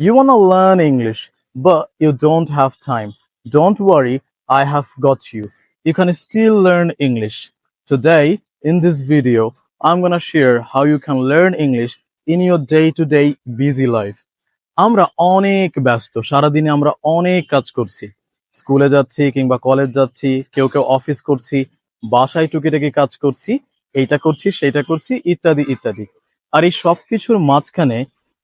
You want to learn English, but you don't have time. Don't worry, I have got you. You can still learn English. Today, in this video, I'm gonna share how you can learn English in your day-to-day busy life. আমরা অনেক ব্যস্ত সারাদিনে আমরা অনেক কাজ করছি স্কুলে যাচ্ছি কিংবা কলেজ যাচ্ছি কেউ কেউ অফিস করছি বাসায় টুকিটাকি কাজ করছি এইটা করছি সেইটা করছি ইত্যাদি ইত্যাদি আর এই সবকিছুর মাঝখানে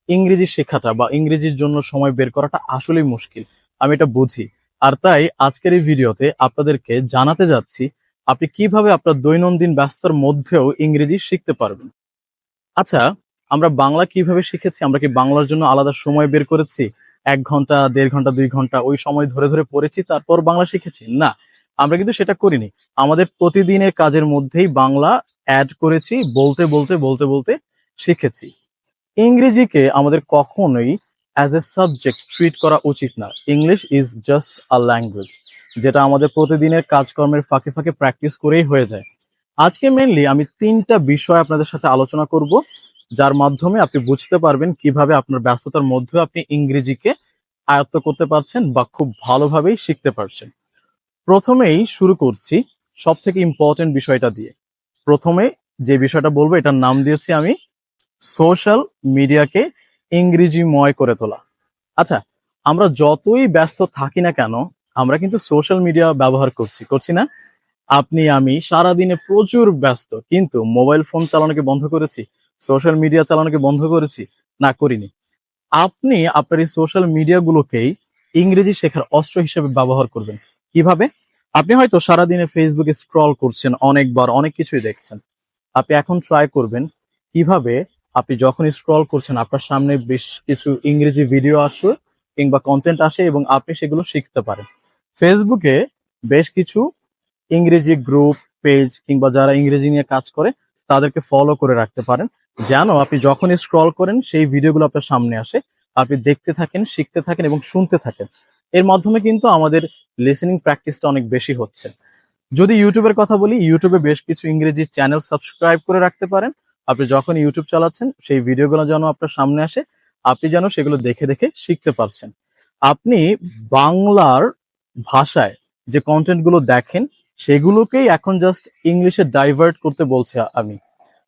ইংরেজি শেখাটা বা ইংরেজির জন্য সময় বের করাটা আসলেই মুশকিল। আমি এটা বুঝি। আর তাই আজকের এই ভিডিওতে আপনাদেরকে জানাতে যাচ্ছি, আপনি কীভাবে আপনার দৈনন্দিন ব্যস্ততার মধ্যেও ইংরেজি শিখতে পারবেন। আচ্ছা আমরা বাংলা কীভাবে শিখেছি? আমরা কি বাংলার জন্য আলাদা সময় বের করেছি? এক ঘণ্টা, দেড় ঘণ্টা, দুই ঘণ্টা ওই সময় ধরে ধরে পড়েছি, তারপর বাংলা শিখেছি? না, আমরা কিন্তু সেটা করিনি। আমাদের প্রতিদিনের কাজের মধ্যেই বাংলা অ্যাড করেছি, বলতে বলতে বলতে বলতে শিখেছি। ইংরেজিকে আমাদের কখনোই অ্যাজ এ সাবজেক্ট ট্রিট করা উচিত না। English is just a language যেটা আমাদের প্রতিদিনের কাজকর্মের ফাঁকে ফাঁকে প্র্যাকটিস করেই হয়ে যায়। আজকে মেনলি আমি তিনটা বিষয় আপনাদের সাথে আলোচনা করব, যার মাধ্যমে আপনি বুঝতে পারবেন কীভাবে আপনার ব্যস্ততার মধ্যে আপনি ইংরেজিকে আয়ত্ত করতে পারছেন বা খুব ভালোভাবেই শিখতে পারছেন। প্রথমেই শুরু করছি সব থেকে ইম্পর্টেন্ট বিষয়টা দিয়ে। প্রথমে যে বিষয়টা বলব, এটার নাম দিয়েছি আমি সোশ্যাল মিডিয়াকে ইংরেজিময় করে তোলা। আচ্ছা আমরা যতই ব্যস্ত থাকি না কেন, আমরা কিন্তু সোশ্যাল মিডিয়া ব্যবহার করছি করছি না? আপনি, আমি সারাদিনে প্রচুর ব্যস্ত, কিন্তু মোবাইল ফোন চালানোকে বন্ধ করেছি, সোশ্যাল মিডিয়া চালানোকে বন্ধ করেছি, না, করিনি। আপনি, আপনার এই সোশ্যাল মিডিয়াগুলোকেই ইংরেজি শেখার অস্ত্র হিসেবে ব্যবহার করবেন। কীভাবে? আপনি হয়তো সারাদিনে ফেসবুকে স্ক্রল করছেন, অনেকবার, অনেক কিছুই দেখছেন। আপনি এখন ট্রাই করবেন কীভাবে আপনি যখন স্ক্রল করছেন, আপনার সামনে বেশ কিছু ইংরেজি ভিডিও আসে কিংবা কন্টেন্ট আসে এবং আপনি সেগুলো শিখতে পারেন। ফেসবুকে বেশ কিছু ইংরেজি গ্রুপ পেজ কিংবা যারা ইংরেজি নিয়ে কাজ করে, তাদেরকে ফলো করে রাখতে পারেন। যেন আপনি যখন স্ক্রল করেন, সেই ভিডিওগুলো আপনার সামনে আসে। আপনি দেখতে থাকেন, শিখতে থাকেন এবং শুনতে থাকেন। এর মাধ্যমে কিন্তু আমাদের লিসেনিং প্র্যাকটিসটা অনেক বেশি হচ্ছে। যদি ইউটিউবের কথা বলি ইউটিউবে বেশ কিছু ইংরেজি চ্যানেল সাবস্ক্রাইব করে রাখতে পারেন। আপনি যখন ইউটিউব চালাচ্ছেন, সেই ভিডিওগুলো যেন আপনার সামনে আসে, আপনি যেন সেগুলো দেখে দেখে শিখতে পারছেন। আপনি বাংলার ভাষায় যে কন্টেন্টগুলো দেখেন, সেগুলোকেই এখন জাস্ট ইংলিশে ডাইভার্ট করতে বলছে আমি।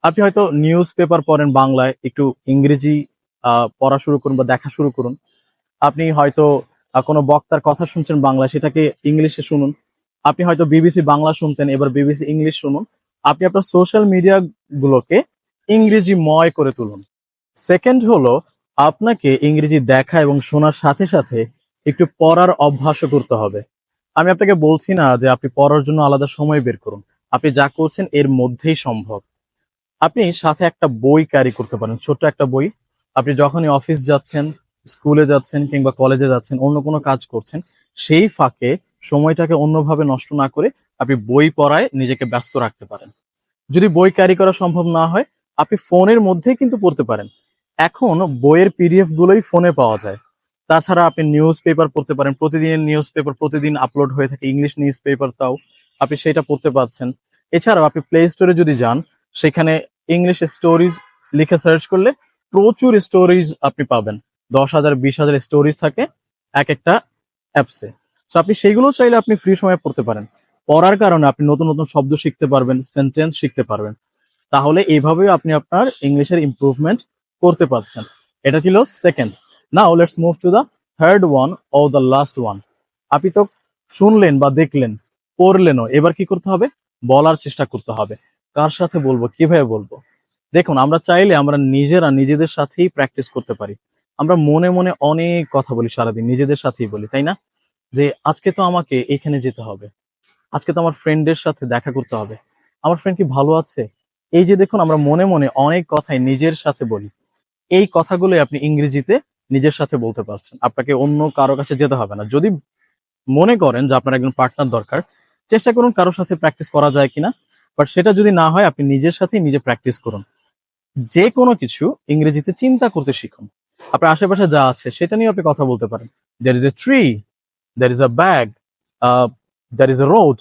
আপনি হয়তো নিউজ পেপার পড়েন বাংলায়, একটু ইংরেজি পড়া শুরু করুন বা দেখা শুরু করুন। আপনি হয়তো কোনো বক্তার কথা শুনছেন বাংলায়, সেটাকে ইংলিশে শুনুন। আপনি হয়তো বিবিসি বাংলা শুনতেন, এবার বিবিসি ইংলিশ শুনুন। আপনি আপনার সোশ্যাল মিডিয়া গুলোকে ইংরেজিময় করে তুলুন। সেকেন্ড হলো, আপনাকে ইংরেজি দেখা এবং শোনার সাথে সাথে একটু পড়ার অভ্যাসও করতে হবে। আমি আপনাকে বলছি না যে আপনি পড়ার জন্য আলাদা সময় বের করুন। আপনি যা করছেন এর মধ্যেই সম্ভব। আপনি সাথে একটা বই ক্যারি করতে পারেন, ছোট্ট একটা বই। আপনি যখনই অফিস যাচ্ছেন স্কুলে যাচ্ছেন কিংবা কলেজে যাচ্ছেন, অন্য কোনো কাজ করছেন, সেই ফাঁকে সময়টাকে অন্যভাবে নষ্ট না করে আপনি বই পড়ায় নিজেকে ব্যস্ত রাখতে পারেন। যদি বই ক্যারি করা সম্ভব না হয় আপনি ফোনের মধ্যেই কিন্তু পড়তে পারেন। এখন বইয়ের পিডিএফ গুলোই ফোনে পাওয়া যায়। তাছাড়া আপনি নিউজ পেপার পড়তে পারেন। প্রতিদিনের নিউজ পেপার প্রতিদিন আপলোড হয়ে থাকে। ইংলিশ নিউজ পেপার তাও আপনি সেটা পড়তে পারছেন। এছাড়াও আপনি প্লে স্টোরে যদি যান, সেখানে ইংলিশ স্টোরিজ লিখে সার্চ করলে প্রচুর স্টোরিজ আপনি পাবেন। দশ হাজার, বিশ হাজার স্টোরিজ থাকে এক একটা অ্যাপসে তো আপনি সেইগুলো চাইলে আপনি ফ্রি সময় পড়তে পারেন। পড়ার কারণে আপনি নতুন নতুন শব্দ শিখতে পারবেন সেন্টেন্স শিখতে পারবেন। তাহলে এইভাবেই আপনি আপনার ইংলিশের ইমপ্রুভমেন্ট করতে পারছেন। এটা ছিল second now let's move to the third one O the last one আপনি তো শুনলেন বা দেখলেন, পড়লেনও। এবার কি করতে হবে? বলার চেষ্টা করতে হবে। কার সাথে বলব, কীভাবে বলব? দেখুন, আমরা চাইলে আমরা নিজেরা নিজেদের সাথেই প্র্যাকটিস করতে পারি। আমরা মনে মনে অনেক কথা বলি সারাদিন, নিজেদের সাথেই বলি, তাই না? যে আজকে তো আমাকে এখানে যেতে হবে। আজকে তো আমার ফ্রেন্ডের সাথে দেখা করতে হবে। আমার ফ্রেন্ড কি ভালো আছে? এই যে দেখুন, আমরা মনে মনে অনেক কথাই নিজের সাথে বলি। এই কথাগুলোই আপনি ইংরেজিতে নিজের সাথে বলতে পারছেন। আপনাকে অন্য কারও কাছে যেতে হবে না। যদি মনে করেন যে আপনার একজন পার্টনার দরকার, চেষ্টা করুন কারোর সাথে প্র্যাকটিস করা যায় কিনা। বাট সেটা যদি না হয়, আপনি নিজের সাথেই নিজে প্র্যাকটিস করুন। যে কোনো কিছু ইংরেজিতে চিন্তা করতে শিখুন। আপনার আশেপাশে যা আছে, সেটা নিয়ে আপনি কথা বলতে পারেন। There is a tree there is a bag there is a road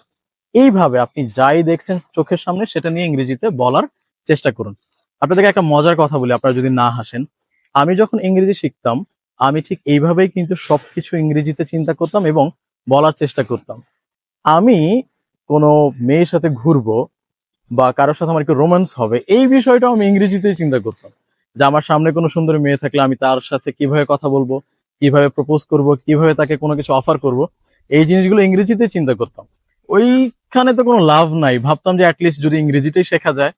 এইভাবে আপনি যাই দেখছেন চোখের সামনে সেটা নিয়ে ইংরেজিতে বলার চেষ্টা করুন। আপনাদেরকে একটা মজার কথা বলি, আপনারা যদি না হাসেন। আমি যখন ইংরেজি শিখতাম, আমি ঠিক এইভাবেই কিন্তু সবকিছু ইংরেজিতে চিন্তা করতাম এবং বলার চেষ্টা করতাম। আমি কোনো মেয়ের সাথে ঘুরবো বা কারোর সাথে আমার একটু রোম্যান্স হবে, এই বিষয়টা আমি ইংরেজিতেই চিন্তা করতাম। যে আমার সামনে কোনো সুন্দর মেয়ে থাকলে আমি তার সাথে কীভাবে কথা বলব, কীভাবে প্রপোজ করব, কীভাবে তাকে কোনো কিছু অফার করব, এই জিনিসগুলো ইংরেজিতে চিন্তা করতাম। ওইখানে তো কোনো লাভ নাই। ভাবতাম যে অ্যাটলিস্ট যদি ইংরেজিটাই শেখা যায়।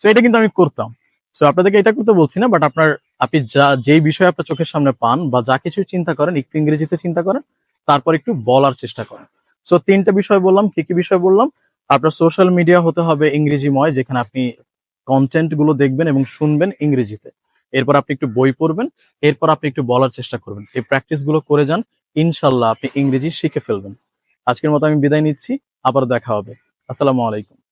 সো এটা কিন্তু আমি করতাম। সো আপনাদেরকে এটা করতে বলছি না বাট আপনার, আপনি যা, যেই বিষয়ে আপনার চোখের সামনে পান বা যা কিছু চিন্তা করেন, একটু ইংরেজিতে চিন্তা করেন, তারপর একটু বলার চেষ্টা করেন। সো তিনটা বিষয় বললাম, কি কি বিষয় বললাম? আপনার সোশ্যাল মিডিয়া হতে হবে ইংরেজিময়, যেখানে আপনি কন্টেন্টগুলো দেখবেন এবং শুনবেন ইংরেজিতে। এরপর আপনি একটু বই পড়বেন, এরপর আপনি একটু বলার চেষ্টা করবেন। এই প্র্যাকটিসগুলো করে যান, ইনশাল্লাহ আপনি ইংরেজি শিখে ফেলবেন। আজকের মতো আমি বিদায় নিচ্ছি আবার দেখা হবে। আসসালামু আলাইকুম।